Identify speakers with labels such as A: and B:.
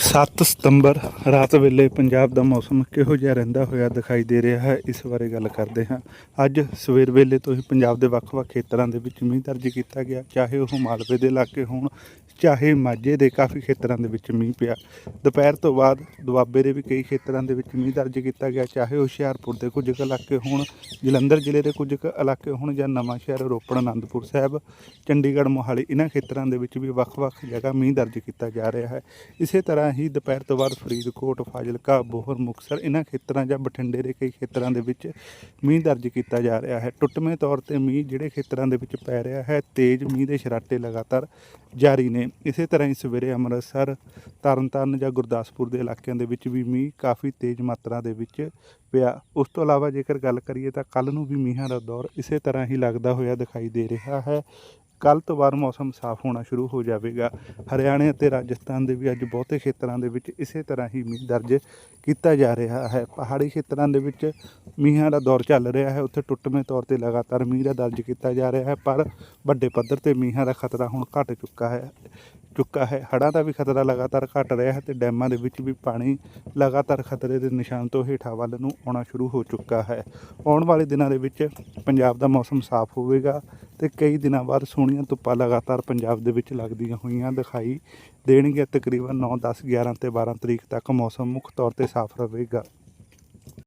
A: 7 ਸਤੰਬਰ ਰਾਤ ਵੇਲੇ ਪੰਜਾਬ ਦਾ ਮੌਸਮ ਕਿਹੋ ਜਿਹਾ ਰਹਿੰਦਾ ਹੋਇਆ ਦਿਖਾਈ ਦੇ ਰਿਹਾ ਹੈ, ਇਸ ਬਾਰੇ ਗੱਲ ਕਰਦੇ ਹਾਂ। ਅੱਜ ਸਵੇਰ ਵੇਲੇ ਤੋਂ ਹੀ ਪੰਜਾਬ ਦੇ ਵੱਖ-ਵੱਖ ਖੇਤਰਾਂ ਦੇ ਵਿੱਚ ਮੀਂਹ ਦਰਜ ਕੀਤਾ ਗਿਆ। ਚਾਹੇ ਉਹ ਮਾਲਵੇ ਦੇ ਇਲਾਕੇ ਹੋਣ, ਚਾਹੇ ਮਾਝੇ ਦੇ ਕਾਫੀ ਖੇਤਰਾਂ ਦੇ ਵਿੱਚ ਮੀਂਹ ਪਿਆ। ਦੁਪਹਿਰ ਤੋਂ ਬਾਅਦ ਦੁਆਬੇ ਦੇ ਵੀ ਕਈ ਖੇਤਰਾਂ ਦੇ ਵਿੱਚ ਮੀਂਹ ਦਰਜ ਕੀਤਾ ਗਿਆ। ਚਾਹੇ ਉਹ ਹੁਸ਼ਿਆਰਪੁਰ ਦੇ ਕੁਝ ਕੁ ਇਲਾਕੇ ਹੋਣ, ਜਲੰਧਰ ਜ਼ਿਲ੍ਹੇ ਦੇ ਕੁਝ ਕੁ ਇਲਾਕੇ ਹੋਣ ਜਾਂ ਨਵਾਂ ਸ਼ਹਿਰ ਰੋਪੜ, ਅਨੰਦਪੁਰ ਸਾਹਿਬ, ਚੰਡੀਗੜ੍ਹ, ਮੋਹਾਲੀ ਇਹਨਾਂ ਖੇਤਰਾਂ ਦੇ ਵਿੱਚ ਵੀ ਵੱਖ-ਵੱਖ ਜਗ੍ਹਾ ਮੀਂਹ ਦਰਜ ਕੀਤਾ ਜਾ ਰਿਹਾ ਹੈ। ਇਸੇ ਤਰ੍ਹਾਂ ਹੀ ਦੁਪਹਿਰ ਤੋਂ ਬਾਅਦ ਫਰੀਦਕੋਟ, ਫਾਜ਼ਿਲਕਾ, ਬੋਹਰ, ਮੁਕਤਸਰ ਇਹਨਾਂ ਖੇਤਰਾਂ ਜਾਂ ਬਠਿੰਡੇ ਦੇ ਕਈ ਖੇਤਰਾਂ ਦੇ ਵਿੱਚ ਮੀਂਹ ਦਰਜ ਕੀਤਾ ਜਾ ਰਿਹਾ ਹੈ। ਟੁੱਟਵੇਂ ਤੌਰ ਤੇ ਮੀਂਹ ਜਿਹੜੇ ਖੇਤਰਾਂ ਦੇ ਵਿੱਚ ਪੈ ਰਿਹਾ ਹੈ, ਤੇਜ਼ ਮੀਂਹ ਦੇ ਸ਼ਰਾਟੇ ਲਗਾਤਾਰ ਜਾਰੀ ਨੇ। ਇਸੇ ਤਰ੍ਹਾਂ ਹੀ ਸਵੇਰੇ ਅੰਮ੍ਰਿਤਸਰ, ਤਰਨਤਾਰਨ ਜਾਂ ਗੁਰਦਾਸਪੁਰ ਦੇ ਇਲਾਕਿਆਂ ਦੇ ਵਿੱਚ ਵੀ ਮੀਂਹ ਕਾਫੀ ਤੇਜ਼ ਮਾਤਰਾ ਦੇ ਵਿੱਚ ਪਿਆ। ਉਸ ਤੋਂ ਇਲਾਵਾ ਜੇਕਰ ਗੱਲ ਕਰੀਏ ਤਾਂ ਕੱਲ ਨੂੰ ਵੀ ਮੀਂਹਾਂ ਦਾ ਦੌਰ ਇਸੇ ਤਰ੍ਹਾਂ ਹੀ ਲੱਗਦਾ ਹੋਇਆ ਦਿਖਾਈ ਦੇ ਰਿਹਾ ਹੈ। ਕੱਲ ਤੋਂ ਬਾਅਦ ਮੌਸਮ ਸਾਫ਼ ਹੋਣਾ ਸ਼ੁਰੂ ਹੋ ਜਾਵੇਗਾ। ਹਰਿਆਣੇ ਅਤੇ ਰਾਜਸਥਾਨ ਦੇ ਵੀ ਅੱਜ ਬਹੁਤੇ ਖੇਤਰਾਂ ਦੇ ਵਿੱਚ ਇਸੇ ਤਰ੍ਹਾਂ ਹੀ ਮੀਂਹ ਦਰਜ ਕੀਤਾ ਜਾ ਰਿਹਾ ਹੈ। ਪਹਾੜੀ ਖੇਤਰਾਂ ਦੇ ਵਿੱਚ ਮੀਂਹਾਂ ਦਾ ਦੌਰ ਚੱਲ ਰਿਹਾ ਹੈ। ਉੱਥੇ ਟੁੱਟਵੇਂ ਤੌਰ ਤੇ ਲਗਾਤਾਰ ਮੀਂਹ ਦਾ ਦਰਜ ਕੀਤਾ ਜਾ ਰਿਹਾ ਹੈ, ਪਰ ਵੱਡੇ ਪੱਧਰ ਤੇ ਮੀਂਹਾਂ ਦਾ ਖਤਰਾ ਹੁਣ ਘਟ ਚੁੱਕਾ ਹੈ ਚੁੱਕਾ ਹੈ। ਹੜ੍ਹਾਂ ਦਾ ਵੀ ਖਤਰਾ ਲਗਾਤਾਰ ਘਟ ਰਿਹਾ ਹੈ ਤੇ ਡੈਮਾਂ ਦੇ ਵਿੱਚ ਵੀ ਪਾਣੀ ਲਗਾਤਾਰ ਖਤਰੇ ਦੇ ਨਿਸ਼ਾਨ ਤੋਂ ਹੇਠਾਂ ਵੱਲ ਨੂੰ ਆਉਣਾ ਸ਼ੁਰੂ ਹੋ ਚੁੱਕਾ ਹੈ। ਆਉਣ ਵਾਲੇ ਦਿਨਾਂ ਦੇ ਵਿੱਚ ਪੰਜਾਬ ਦਾ ਮੌਸਮ ਸਾਫ਼ ਹੋਵੇਗਾ। ਤੇ ਕਈ ਦਿਨਾਂ ਬਾਅਦ ਸੋਹਣੀਆਂ ਧੁੱਪਾਂ ਲਗਾਤਾਰ ਪੰਜਾਬ ਦੇ ਵਿੱਚ ਲੱਗਦੀਆਂ ਹੋਈਆਂ ਦਿਖਾਈ ਦੇਣਗੀਆਂ। ਤਕਰੀਬਨ 9 10 11 ਤੇ 12 ਤਰੀਕ ਤੱਕ ਮੌਸਮ ਮੁੱਖ ਤੌਰ ਤੇ ਸਾਫ਼ ਰਹੇਗਾ।